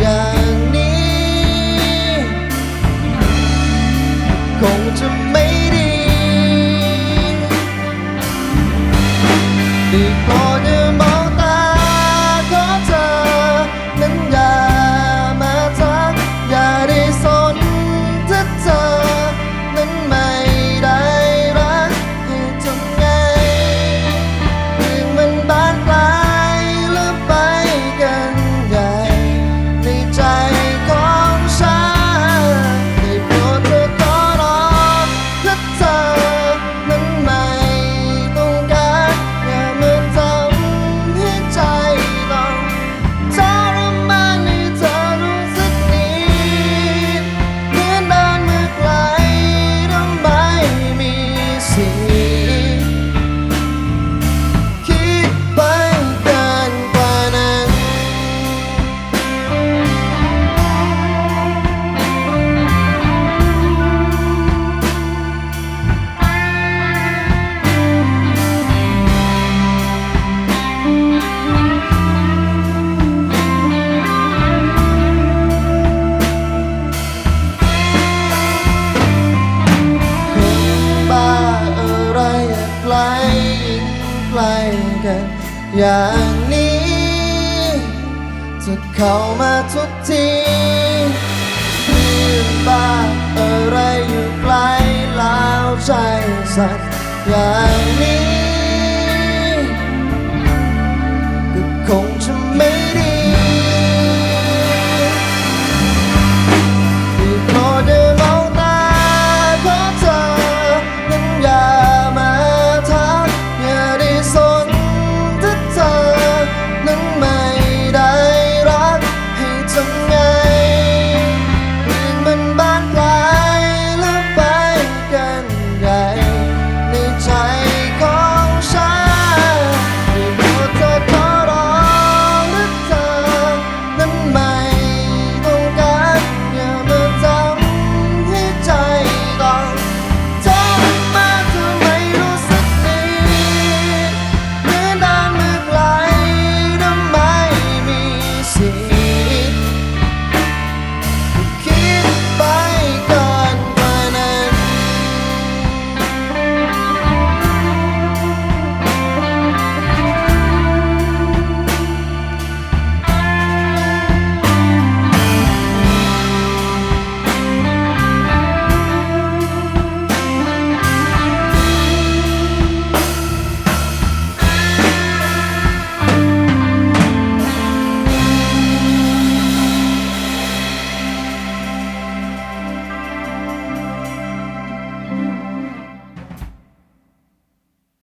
อย่างนี้ คงจะไม่ดีดีกว่ อย่างนี้ จะเข้ามาทุกทีเรื่องบ้าอะไรอยู่ไกลแล้วใจสั่นอย่างนี้